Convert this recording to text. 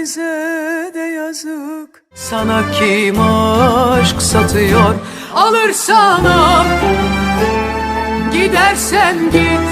bize de yazık. Sana kim aşk satıyor? Alırsan al Gidersen git.